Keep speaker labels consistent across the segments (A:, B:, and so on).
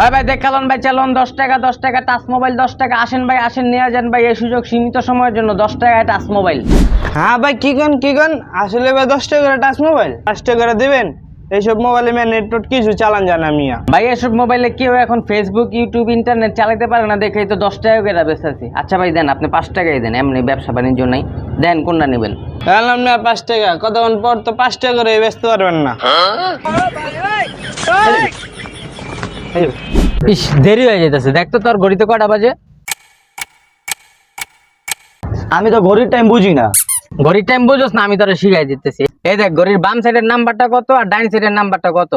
A: ওই ভাই দেখালন ভাই চালন দশ টাকা দশ টাকা টাচ মোবাইল দশ টাকা। আসেন ভাই আসেন নিয়ে যান ভাই এই সুযোগ সীমিত সময়ের জন্য দশ টাকায় টাচ মোবাইল
B: হ্যাঁ ভাই কি কন কি কন আসলে ভাই দশ টাকা করে টাচ মোবাইল পাঁচ টাকা করে দিবেন? এইসব মোবাইলে মেয়ে নেটওয়ার্ক কিছু চালান জানা মিয়া?
A: ভাই এসব মোবাইলে কেউ এখন ফেসবুক ইউটিউব ইন্টারনেট চালাতে পারে না দেখেই তো দশ টাকা করে বেচতেছি আচ্ছা ভাই দেন আপনি পাঁচ টাকাই দেন এমনি ব্যবসা বাণিজ্য নাই। দেন কোনটা নেবেন?
B: বললাম না পাঁচ টাকা। কতক্ষণ পর তো পাঁচ টাকা করে বেচতে পারবেন না।
A: ইস দেরি হয়ে যেতেছে দেখ তো তোর ঘড়িতে কটা বাজে?
C: আমি তো ঘড়ির টাইম বুঝি না।
A: ঘড়ির টাইম বুঝোস না আমি তোরা শিখাই দিতেছি। এই দেখ ঘড়ির বাম সাইডের নাম্বারটা কত আর ডাইন সাইডের নাম্বারটা কত?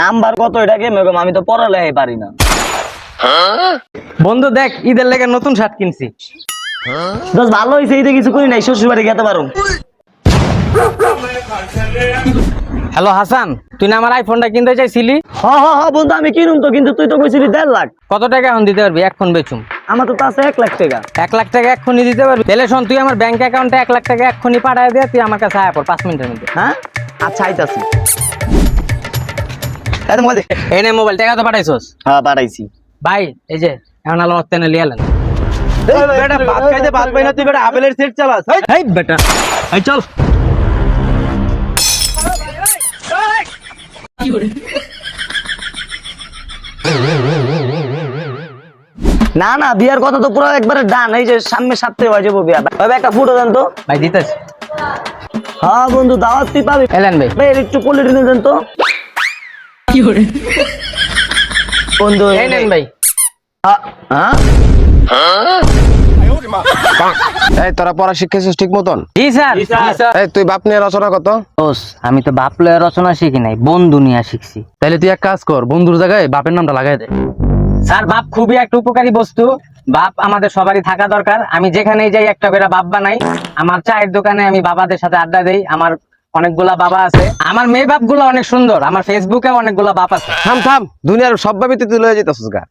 C: নাম্বার কত এটাকে? ম্যাডাম আমি তো পড়ালেখাই পারি না।
A: বন্ধু দেখ ঈদের লেগে নতুন শার্ট কিনছি।
C: দোষ ভালো হয়েছে এই তো কিছু করি নাই শ্বশুর বাড়ি খেতে পারো
A: হ্যালো হাসান তুই না আমার আইফোনটা কিনতে চাইছিলি?
C: হ হ হ বন্ধু আমি কিনুম তো কিন্তু তুই তো কইছিলি দেড় লাখ।
A: কত টাকা এখন দিতে পারবি? এক ফোন বেচুম।
C: আমার তো আছে এক লাখ টাকা।
A: এক লাখ টাকা এক্ষুনি দিতে পারবি? তাহলে শোন তুই আমার ব্যাংক অ্যাকাউন্টে এক লাখ টাকা এক্ষুনি পাঠায় দিয়ে তুই আমার কাছে আয় পর পাঁচ মিনিটের মধ্যে।
C: হ্যাঁ? আচ্ছা আইতাছি।
A: এই নে মোবাইল টাকা তো পাঠাইছস?
C: হ্যাঁ পাঠাইছি।
A: ভাই এই যে এখন আলো তেনে লিয়ালেন
B: বেটা ভাত খাইতে ভাত পাই না তুই বেটা আপেলের সেট চালাস।
A: এই বেটা এই চল।
C: না না বিয়ার কথা তো পুরো একবারে ডান। এই যে সামনে সাথে হয়ে যাব বিয়া। ভাই একটা ফুটো দেন তো।
A: ভাই দিতেছি।
C: হ্যাঁ বন্ধু দাওয়াত তুই পাবি।
A: এলেন ভাই।
C: ভাই একটু কোয়ালিটি দেন তো। বন্ধু
A: এই নেন ভাই।
C: হ্যাঁ।
D: এই তোরা পড়া শিখেছিস ঠিক মতন?
A: জি স্যার।
D: এই তুই বাপ নিয়ে রচনা কত?
A: দোস আমি তো বাপ লয়ে রচনা শিখি নাই বন্ধু নিয়ে শিখছি।
D: তাহলে তুই এক কাজ কর বন্ধুর জায়গায় বাপের নামটা লাগাই দে।
A: স্যার বাপ খুবই একটা উপকারী বস্তু। বাপ আমাদের সবারই থাকা দরকার। আমি যেখানেই যাই একটা করে বাপ বানাই। আমার চায়ের দোকানে আমি বাবাদের সাথে আড্ডা দেই। আমার অনেকগুলা বাবা আছে। আমার মেয়ে বাপগুলো অনেক সুন্দর। আমার ফেসবুকে অনেকগুলা বাপ আছে।
D: থাম থাম। দুনিয়ার সব ভাবে তুই লয়ে যেতেছিস গা।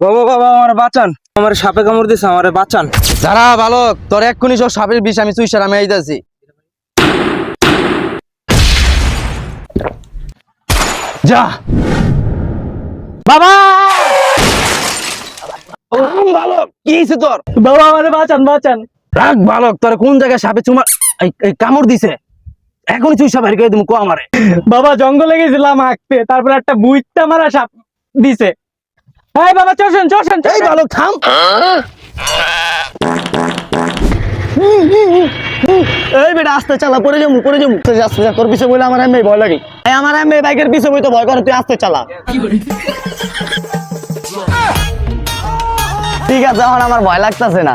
B: বাবা বাবা আমার বাঁচান। আমার সাপে কামড় দিছে আমার বাঁচান।
D: যারা বালক তোর এক্ষুনি সব সাপের বিষ আমি চুইসার আমি আইতাছি। যা।
A: বাবা!
D: বালক কি হয়েছে তোর?
A: বাবা আমাদের বাঁচান বাঁচান।
D: রাখ বালক তোর কোন জায়গায় সাপে চুমা এই এই কামড় দিছে? এখনই চুইসা বাইরে করে তুমি কো আমারে।
A: বাবা জঙ্গলে গেছিলাম হাঁকতে তারপর একটা বুইটটা মারা সাপ দিছে। এই বাবা চলছেন চলছেন
D: এই বালক থাম।
C: এই বেটা আস্তে চালা পরে যাব পরে যাব। আস্তে যা, তোর পিছে বলে আমার এমনি ভয় লাগে। এই আমার এমনি বাইকের পিছে বই তো ভয় করে তুই আস্তে চালা। ঠিক আছে এখন আমার ভয় লাগতেছে না।